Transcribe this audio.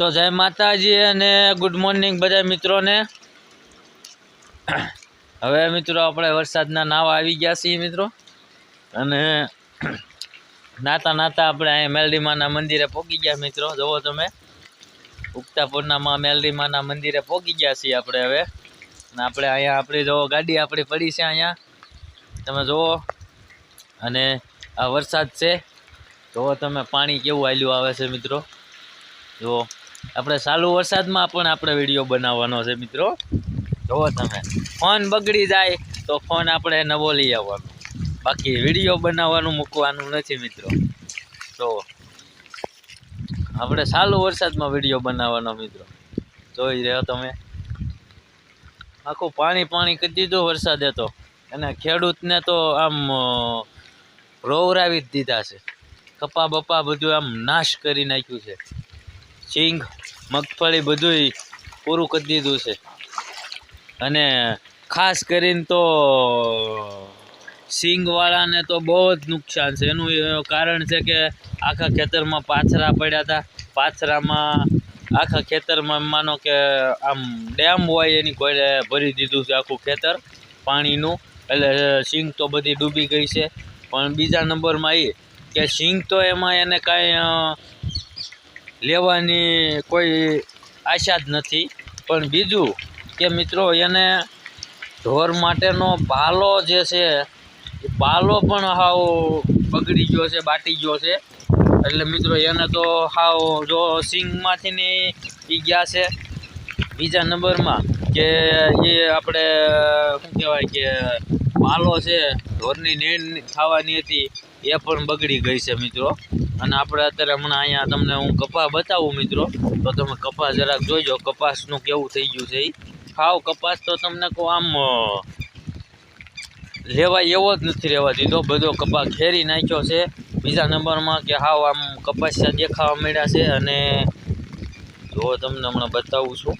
તો જય માતાજી અને ગુડ મોર્નિંગ બધા મિત્રોને. હવે મિત્રો આપણે વરસાદના નાવા આવી ગયા છીએ મિત્રો. અને નાતા નાતા આપણે અહીંયા મેલડીમાના મંદિરે પહોંચી ગયા મિત્રો. જુઓ તમે. ઉગતાપુરનામાં મેલડીમાના મંદિરે પહોંચી ગયા છીએ આપણે હવે. અને આપણે અહીંયા આપણી જુઓ ગાડી આપણી પડી છે અહીંયા. તમે જુઓ. અને આ વરસાદ છે. જુઓ તમે પાણી કેવું આવેલું આવે છે મિત્રો. જુઓ. આપણે ચાલુ વરસાદમાં પણ આપણે વીડિયો બનાવવાનો છે મિત્રો. જુઓ તમે. ફોન બગડી જાય તો ફોન આપણે નવો લઈ આવવાનો. બાકી વીડિયો બનાવવાનું મૂકવાનું નથી મિત્રો. તો આપણે ચાલુ વરસાદમાં વીડિયો બનાવવાનો મિત્રો. જોઈ રહ્યો તમે? આખું પાણી પાણી કરી દીધું વરસાદે તો. અને ખેડૂતને તો આમ રોવરાવી જ દીધા છે. કપા બપા બધું આમ નાશ કરી નાખ્યું છે. સિંગ, મગફળી બધુંય પૂરું કરી દીધું છે. અને ખાસ કરીને તો સિંગવાળાને તો બહુ જ નુકસાન છે. એનું કારણ છે કે આખા ખેતરમાં પાથરા પડ્યા હતા. પાથરામાં આખા ખેતરમાં માનો કે આમ ડેમ હોય એની કોઈ ભરી દીધું છે આખું ખેતર પાણીનું. એટલે સિંગ તો બધી ડૂબી ગઈ છે. પણ બીજા નંબરમાં એ કે સિંગ તો એમાં એને કાંઈ લેવાની કોઈ આશા જ નથી. પણ બીજું કે મિત્રો, એને ઢોર માટેનો પાલો જે છે, એ પાલો પણ હાવ બગડી ગયો છે, બાટી ગયો છે. એટલે મિત્રો, એને તો હાવ જો સિંગમાંથી ને ઈ ગયા છે. બીજા નંબરમાં કે એ આપણે શું કહેવાય કે પાલો છે ઢોરની નેણ થવાની હતી, એ પણ બગડી ગઈ છે મિત્રો. અને આપણે અત્યારે હમણાં અહીંયા તમને હું કપા બતાવું મિત્રો. તો તમે કપાસ જરાક જોઈજો કપાસનું કેવું થઈ ગયું છે એ ખાવ કપાસ તો તમને કહું આમ લેવા એવો જ નથી રહેવા દીધો બધો કપા ખેરી નાખ્યો છે, બીજા નંબરમાં કે હાવ આમ કપાસિયા દેખાવા મળ્યા છે અને જો તમને હમણાં બતાવું છું.